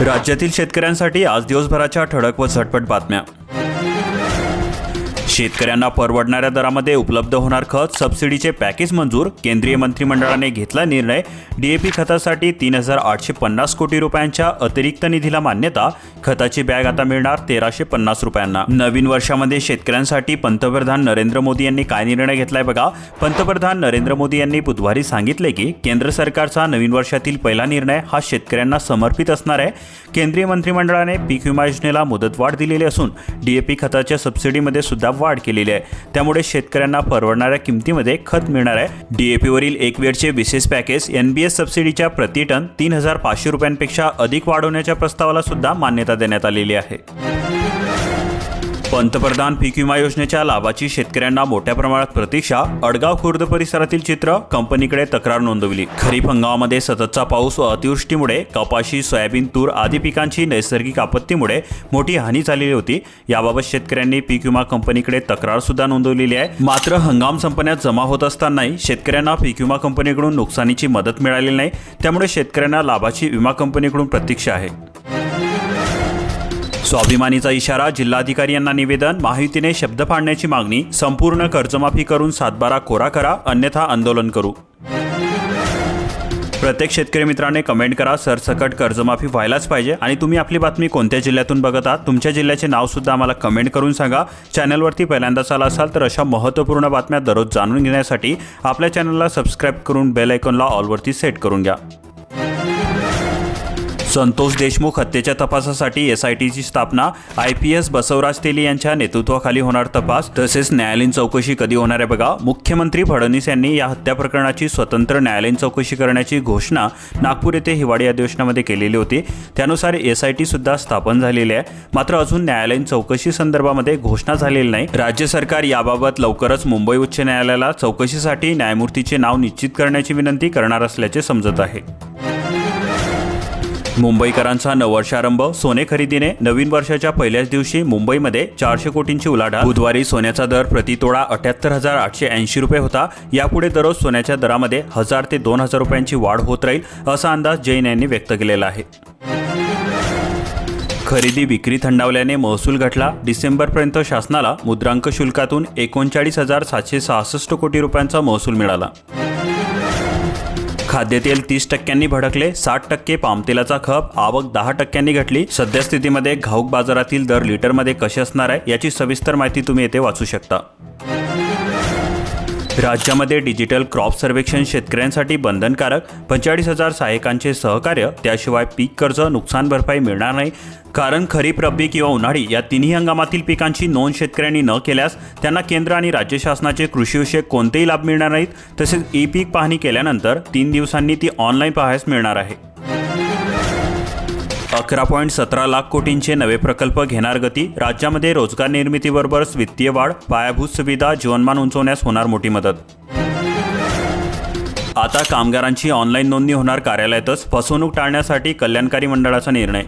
राज्यातील शेतकऱ्यांसाठी आज दिवसभराच्या ठळक व झटपट बातम्या. शेतकऱ्यांना परवडणाऱ्या दरामध्ये उपलब्ध होणार खत सबसिडीचे पॅकेज मंजूर केंद्रीय मंत्रिमंडळाने घेतला निर्णय डीएपी खतासाठी तीन हजार आठशे पन्नास कोटी रुपयांच्या अतिरिक्त निधीला मान्यता खताची बॅग आता मिळणार तेराशे पन्नास रुपयांना. नवीन वर्षामध्ये शेतकऱ्यांसाठी पंतप्रधान नरेंद्र मोदी यांनी काय निर्णय घेतलाय बघा. पंतप्रधान नरेंद्र मोदी यांनी बुधवारी सांगितले की केंद्र सरकारचा नवीन वर्षातील पहिला निर्णय हा शेतकऱ्यांना समर्पित असणार आहे. केंद्रीय मंत्रिमंडळाने पीक विमा योजनेला मुदतवाढ दिलेली असून डीएपी खताच्या सबसिडीमध्ये सुद्धा वाढ केलेली आहे. त्यामुळे शेतकऱ्यांना परवडणाऱ्या किमतीमध्ये खत मिळणार आहे. डीएपीवरील एक वेळचे विशेष पॅकेज एनबीएस सबसिडीच्या प्रति टन तीन हजार पाचशे रुपयांपेक्षा अधिक वाढवण्याच्या प्रस्तावाला सुद्धा मान्यता देण्यात आलेली आहे. पंतप्रधान पीक विमा योजनेच्या लाभाची शेतकऱ्यांना मोठ्या प्रमाणात प्रतीक्षा अडगाव खुर्द परिसरातील चित्र कंपनीकडे तक्रार नोंदवली. खरीप हंगामामध्ये सततचा पाऊस व अतिवृष्टीमुळे कपाशी सोयाबीन तूर आदी पिकांची नैसर्गिक आपत्तीमुळे मोठी हानी झालेली होती. याबाबत शेतकऱ्यांनी पीक विमा कंपनीकडे तक्रार सुद्धा नोंदवलेली आहे. मात्र हंगाम संपण्यात जमा होत असतानाही शेतकऱ्यांना पीक विमा कंपनीकडून नुकसानीची मदत मिळालेली नाही. त्यामुळे शेतकऱ्यांना लाभाची विमा कंपनीकडून प्रतीक्षा आहे. स्वाभिमानीचा इशारा जिल्हाधिकारी यांना निवेदन माहितीने शब्द फाडण्याची मागणी संपूर्ण कर्जमाफी करून सातबारा कोरा करा अन्यथा आंदोलन करू. प्रत्येक शेतकरी मित्राने कमेंट करा सरसकट कर्जमाफी व्हायलाच पाहिजे. आणि तुम्ही आपली बातमी कोणत्या जिल्ह्यातून बघत? आहात तुमच्या जिल्ह्याचे नाव सुद्धा आम्हाला कमेंट करून सांगा. चॅनलवरती पहिल्यांदाच आला असाल तर अशा महत्त्वपूर्ण बातम्या दररोज जाणून घेण्यासाठी आपल्या चॅनलला सबस्क्राईब करून बेल आयकॉनला ऑलवरती सेट करून घ्या. संतोष देशमुख हत्येच्या तपासासाठी एस आय टीची स्थापना I P S Basavaraj Teli यांच्या नेतृत्वाखाली होणार तपास तसेच न्यायालयीन चौकशी कधी होणार आहे बघा. मुख्यमंत्री फडणवीस यांनी या हत्या प्रकरणाची स्वतंत्र न्यायालयीन चौकशी करण्याची घोषणा नागपूर येथे हिवाळी अधिवेशनामध्ये केलेली होती. त्यानुसार एस आय टी सुद्धा स्थापन झालेली आहे. मात्र अजून न्यायालयीन चौकशी संदर्भामध्ये घोषणा झालेली नाही. राज्य सरकार याबाबत लवकरच मुंबई उच्च न्यायालयाला चौकशीसाठी न्यायमूर्तीचे नाव निश्चित करण्याची विनंती करणार असल्याचे समजत आहे. मुंबईकरांचा नववर्षारंभ सोने खरेदीने नवीन वर्षाच्या पहिल्याच दिवशी मुंबईमध्ये चारशे कोटींची उलाढाल. बुधवारी सोन्याचा दर प्रतितोळा अठ्याहत्तर हजार आठशे ऐंशी रुपये होता. यापुढे दररोज सोन्याच्या दरामध्ये हजार ते दोन हजार रुपयांची वाढ होत राहील असा अंदाज जैन यांनी व्यक्त केलेला आहे. खरेदी विक्री थंडावल्याने महसूल घटला. डिसेंबरपर्यंत शासनाला मुद्रांक शुल्कातून एकोणचाळीस हजार सातशे सहासष्ट कोटी रुपयांचा महसूल मिळाला. खाद्यतेल तीस टक्क्यांनी भडकले साठ टक्के पामतेलाचा खप आवक दहा टक्क्यांनी घटली. सद्यस्थितीमध्ये घाऊक बाजारातील दर लिटरमध्ये कसे असणार आहे याची सविस्तर माहिती तुम्ही येथे वाचू शकता. राज्यामध्ये डिजिटल क्रॉप सर्वेक्षण शेतकऱ्यांसाठी बंधनकारक. पंचेचाळीस हजार सहाय्यकांचे सहकार्य त्याशिवाय पीक कर्ज नुकसान भरपाई मिळणार नाही. कारण खरीप रब्बी किंवा उन्हाळी या तिन्ही हंगामातील पिकांची नोंद शेतकऱ्यांनी न केल्यास त्यांना केंद्र आणि राज्य शासनाचे कृषीविषयक कोणतेही लाभ मिळणार नाहीत. तसेच ई पीक पाहणी केल्यानंतर तीन दिवसांनी ती ऑनलाईन पाहायस मिळणार आहे. अकरा पॉईंट सतरा लाख कोटींचे नवे प्रकल्प घेणार गती राज्यामध्ये रोजगार निर्मितीबरोबरच वित्तीय वाढ पायाभूत सुविधा जीवनमान उंचवण्यास होणार मोठी मदत. आता कामगारांची ऑनलाईन नोंदणी होणार कार्यालयातच फसवणूक टाळण्यासाठी कल्याणकारी मंडळाचा निर्णय.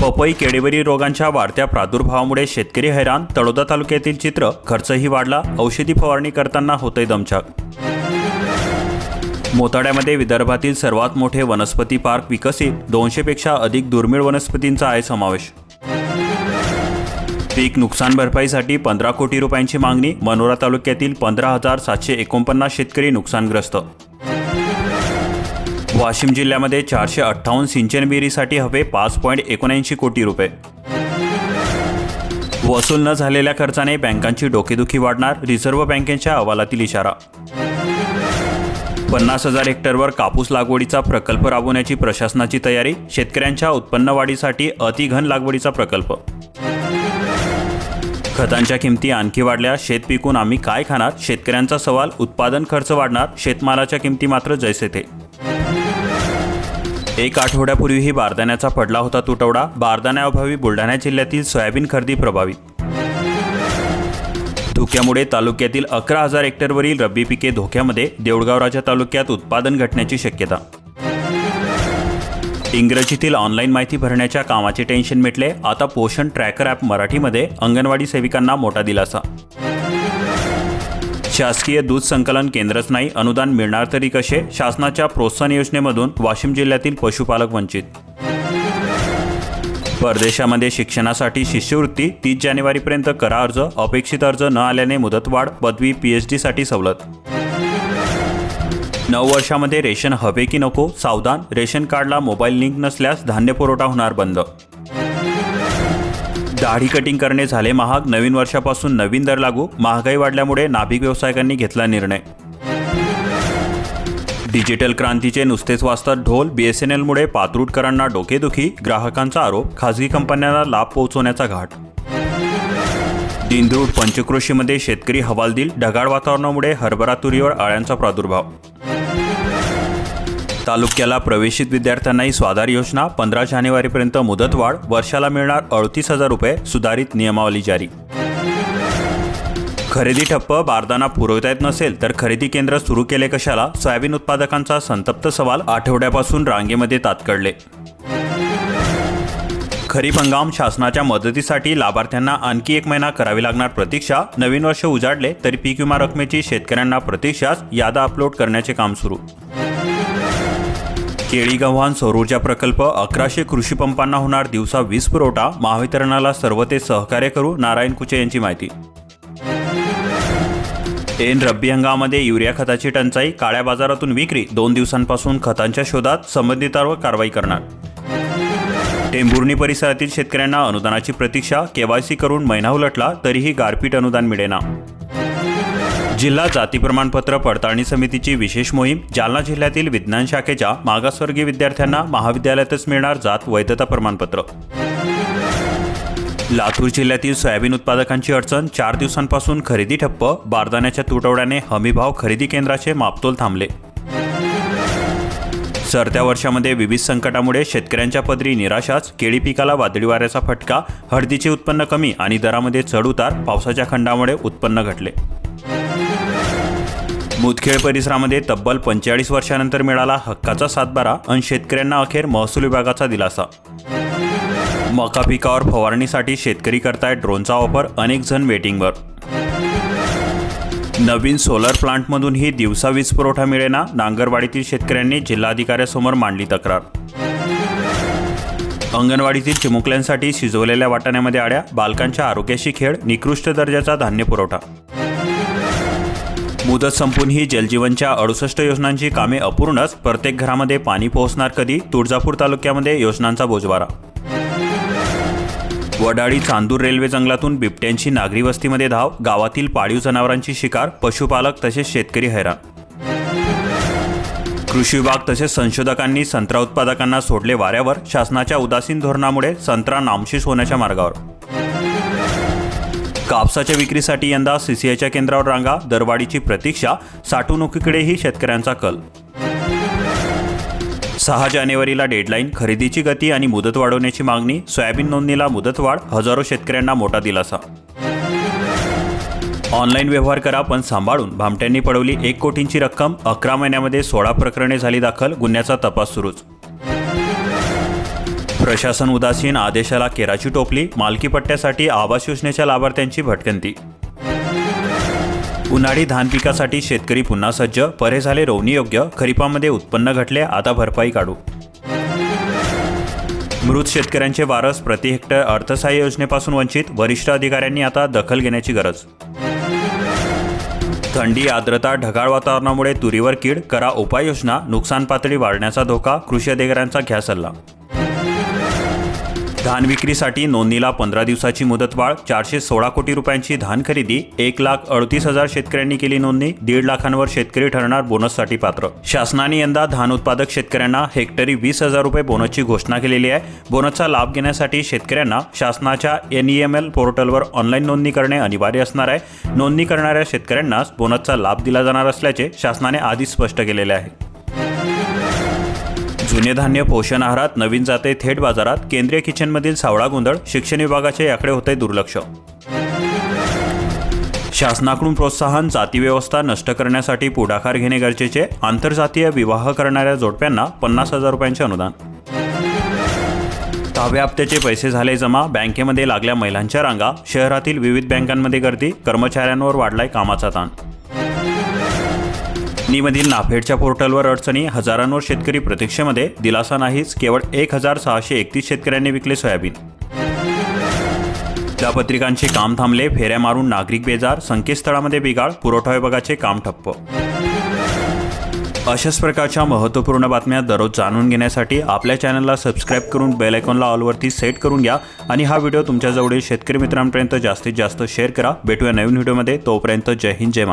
पपई केडेबरी रोगांच्या वाढत्या प्रादुर्भावामुळे शेतकरी हैराण तळोदा तालुक्यातील चित्र खर्चही वाढला औषधी फवारणी करताना होतंय दमछाक. मोताड्यामध्ये विदर्भातील सर्वात मोठे वनस्पती पार्क विकसित दोनशेपेक्षा अधिक दुर्मिळ वनस्पतींचा आहे समावेश. पीक नुकसान भरपाईसाठी पंधरा कोटी रुपयांची मागणी मनोरा तालुक्यातील पंधरा हजार सातशे एकोणपन्नास शेतकरी नुकसानग्रस्त. वाशिम जिल्ह्यामध्ये चारशे अठ्ठावन्न सिंचन विहिरीसाठी हवे पाच पॉईंट एकोणऐंशी कोटी रुपये. वसूल न झालेल्या खर्चाने बँकांची डोकेदुखी वाढणार रिझर्व्ह बँकेच्या अहवालातील इशारा. पन्नास हजार हेक्टरवर कापूस लागवडीचा प्रकल्प राबवण्याची प्रशासनाची तयारी शेतकऱ्यांच्या उत्पन्न वाढीसाठी अतिघन लागवडीचा प्रकल्प. खतांच्या किमती आणखी वाढल्या शेत पिकून आम्ही काय खाणार? शेतकऱ्यांचा सवाल उत्पादन खर्च वाढणार शेतमालाच्या किमती मात्र जैसे थे. एक आठवड्यापूर्वीही बारदाण्याचा पडला होता तुटवडा. बारदाण्याअभावी बुलढाणा जिल्ह्यातील सोयाबीन खरेदी प्रभावित. धोक्यामुळे तालुक्यातील अकरा हजार हेक्टरवरील रब्बी पिके धोक्यामध्ये देऊळगाव राजा तालुक्यात उत्पादन घटण्याची शक्यता. इंग्रजीतील ऑनलाईन माहिती भरण्याच्या कामाचे टेन्शन मिटले. आता पोषण ट्रॅकर ॲप मराठीमध्ये अंगणवाडी सेविकांना मोठा दिलासा. शासकीय दूध संकलन केंद्रच नाही अनुदान मिळणार तरी कसे? शासनाच्या प्रोत्साहन योजनेमधून वाशिम जिल्ह्यातील पशुपालक वंचित परदेशामध्ये शिक्षणासाठी शिष्यवृत्ती तीस जानेवारीपर्यंत करा अर्ज. अपेक्षित अर्ज न आल्याने मुदतवाढ पदवी पीएच डीसाठी सवलत. नऊ वर्षामध्ये रेशन हवे की नको? सावधान. रेशन कार्डला मोबाईल लिंक नसल्यास धान्य पुरवठा होणार बंद. दाढी कटिंग करणे झाले महाग. नवीन वर्षापासून नवीन दर लागू. महागाई वाढल्यामुळे नाभिक व्यावसायिकांनी घेतला निर्णय. डिजिटल क्रांतीचे नुसतेच वाजतात ढोल बीएसएनएलमुळे पातरूटकरांना डोकेदुखी ग्राहकांचा आरोप खासगी कंपन्यांना लाभ पोहोचवण्याचा घाट. दिंदूर पंचक्रोशीमध्ये शेतकरी हवालदिल ढगाळ वातावरणामुळे हरभरा तुरीवर आळ्यांचा प्रादुर्भाव. तालुक्याला प्रवेशित विद्यार्थ्यांनाही स्वाधार योजना पंधरा जानेवारीपर्यंत मुदतवाढ वर्षाला मिळणार अडतीस हजार रुपये सुधारित नियमावली जारी. खरेदी ठप्प बारदाना पुरवता येत नसेल तर खरेदी केंद्र सुरू केले कशाला? सोयाबीन उत्पादकांचा संतप्त सवाल आठवड्यापासून रांगेमध्ये तात्कडले खरीप हंगाम शासनाच्या मदतीसाठी लाभार्थ्यांना आणखी एक महिना करावी लागणार प्रतीक्षा. नवीन वर्ष उजाडले तरी पीक विमा रकमेची शेतकऱ्यांना प्रतीक्षाच यादा अपलोड करण्याचे काम सुरू. केळी गव्हाण सौर ऊर्जा प्रकल्प अकराशे कृषी पंपांना होणार दिवसा वीज पुरवठा. महावितरणाला सर्व ते सहकार्य करू नारायण कुचे यांची माहिती. ऐन रब्बी हंगामामध्ये युरिया खताची टंचाई काळ्या बाजारातून विक्री दोन दिवसांपासून खतांच्या शोधात संबंधितांवर कारवाई करणार. टेंभुर्णी परिसरातील शेतकऱ्यांना अनुदानाची प्रतीक्षा केवायसी करून महिना उलटला तरीही गारपीट अनुदान मिळेना. जिल्हा जाती प्रमाणपत्र पडताळणी समितीची विशेष मोहीम जालना जिल्ह्यातील विज्ञान शाखेच्या मागासवर्गीय विद्यार्थ्यांना महाविद्यालयातच मिळणार जात वैधता प्रमाणपत्र. लातूर जिल्ह्यातील सोयाबीन उत्पादकांची अडचण चार दिवसांपासून खरेदी ठप्प बारदाण्याच्या तुटवड्याने हमीभाव खरेदी केंद्राचे मापतोल थांबले. सरत्या वर्षामध्ये विविध संकटामुळे शेतकऱ्यांच्या पदरी निराशाच केळी पिकाला वादळी वाऱ्याचा फटका हळदीचे उत्पन्न कमी आणि दरामध्ये चढउतार पावसाच्या खंडामुळे उत्पन्न घटले. मुदखेड परिसरामध्ये तब्बल पंचेचाळीस वर्षानंतर मिळाला हक्काचा सातबारा आणि शेतकऱ्यांना अखेर महसूल विभागाचा दिलासा. मका पिकावर फवारणीसाठी शेतकरी करतायत ड्रोनचा वापर अनेक जण वेटिंगवर. नवीन सोलर प्लांटमधूनही दिवसा वीज पुरवठा मिळेना नांगरवाडीतील शेतकऱ्यांनी जिल्हाधिकाऱ्यासमोर मांडली तक्रार. अंगणवाडीतील चिमुकल्यांसाठी शिजवलेल्या वाटाण्यामध्ये आड्या बालकांच्या आरोग्याशी खेळ निकृष्ट दर्जाचा धान्य पुरवठा. मुदत संपून ही जलजीवनच्या अडुसष्ट योजनांची कामे अपूर्णच प्रत्येक घरामध्ये पाणी पोहोचणार कधी? तुळजापूर तालुक्यामध्ये योजनांचा बोजवारा वडाळी चांदूर रेल्वे जंगलातून बिबट्यांची नागरी वस्तीमध्ये धाव गावातील पाळीव जनावरांची शिकार पशुपालक तसेच शेतकरी हैराण. कृषी विभाग तसेच संशोधकांनी संत्रा उत्पादकांना सोडले वाऱ्यावर शासनाच्या उदासीन धोरणामुळे संत्रा नामशेष होण्याच्या मार्गावर. कापसाच्या विक्रीसाठी यंदा सीसीआयच्या केंद्रावर रांगा दरवाढीची प्रतीक्षा साठवणुकीकडेही शेतकऱ्यांचा कल. सहा जानेवारीला डेडलाईन खरेदीची गती आणि मुदत वाढवण्याची मागणी सोयाबीन नोंदणीला मुदतवाढ हजारो शेतकऱ्यांना मोठा दिलासा. ऑनलाईन व्यवहार करा पण सांभाळून. भामट्यांनी पडवली एक कोटींची रक्कम अकरा महिन्यामध्ये सोळा प्रकरणे झाली दाखल गुन्ह्याचा तपास सुरूच. प्रशासन उदासीन आदेशाला केराची टोपली मालकी पट्ट्यासाठी आवास योजनेच्या लाभार्थ्यांची भटकंती. उन्हाळी धान पिकासाठी शेतकरी पुन्हा सज्ज परे झाले रोवणी योग्य खरीपामध्ये उत्पन्न घटले आता भरपाई काढू. मृत शेतकऱ्यांचे वारस प्रति हेक्टर अर्थसहाय्य योजनेपासून वंचित वरिष्ठ अधिकाऱ्यांनी आता दखल घेण्याची गरज. थंडी आर्द्रता ढगाळ वातावरणामुळे तुरीवर कीड करा उपाययोजना नुकसान पातळी वाढण्याचा धोका कृषी अधिकाऱ्यांचा घ्या सल्ला. धान विक्रीसाठी नोंदणीला पंधरा दिवसाची मुदतवाढ चारशे सोळा कोटी रुपयांची धान खरेदी एक लाख अडतीस हजार शेतकऱ्यांनी केली नोंदणी दीड लाखांवर शेतकरी ठरणार बोनससाठी पात्र. शासनाने यंदा धान उत्पादक शेतकऱ्यांना हेक्टरी वीस हजार रुपये बोनसची घोषणा केलेली आहे. बोनसचा लाभ घेण्यासाठी शेतकऱ्यांना शासनाच्या एन ई एम एल पोर्टलवर ऑनलाईन नोंदणी करणे अनिवार्य असणार आहे. नोंदणी करणाऱ्या शेतकऱ्यांनाच बोनसचा लाभ दिला जाणार असल्याचे शासनाने आधीच स्पष्ट केलेले आहे. जुने धान्य पोषण आहारात नवीन जाते थेट बाजारात केंद्रीय किचनमधील सावळा गोंधळ शिक्षण विभागाचे याकडे होते दुर्लक्ष. शासनाकडून प्रोत्साहन जाती व्यवस्था नष्ट करण्यासाठी पुढाकार घेणे गरजेचे आंतरजातीय विवाह करणाऱ्या जोडप्यांना पन्नास हजार रुपयांचे अनुदान. दहाव्या हप्त्याचे पैसे झाले जमा बँकेमध्ये लागल्या महिलांच्या रांगा शहरातील विविध बँकांमध्ये गर्दी कर्मचाऱ्यांवर वाढलाय कामाचा ताण. निमधील नाफेडच्या पोर्टलवर अडचणी हजारांवर शेतकरी प्रतीक्षेमध्ये दिलासा नाहीच केवळ एक हजार सहाशे एकतीस शेतकऱ्यांनी विकले सोयाबीन. पत्रिकांचे काम थांबले फेऱ्या मारून नागरिक बेजार संकेतस्थळामध्ये बिघाड पुरवठा विभागाचे काम ठप्प. अशाच प्रकारच्या महत्त्वपूर्ण बातम्या दररोज जाणून घेण्यासाठी आपल्या चॅनलला सबस्क्राईब करून बेल आयकॉनला ऑलवरती सेट करून घ्या आणि हा व्हिडिओ तुमच्याजवळील शेतकरी मित्रांपर्यंत जास्तीत जास्त शेअर करा. भेटूया नवीन व्हिडिओमध्ये. तोपर्यंत जय हिंद जय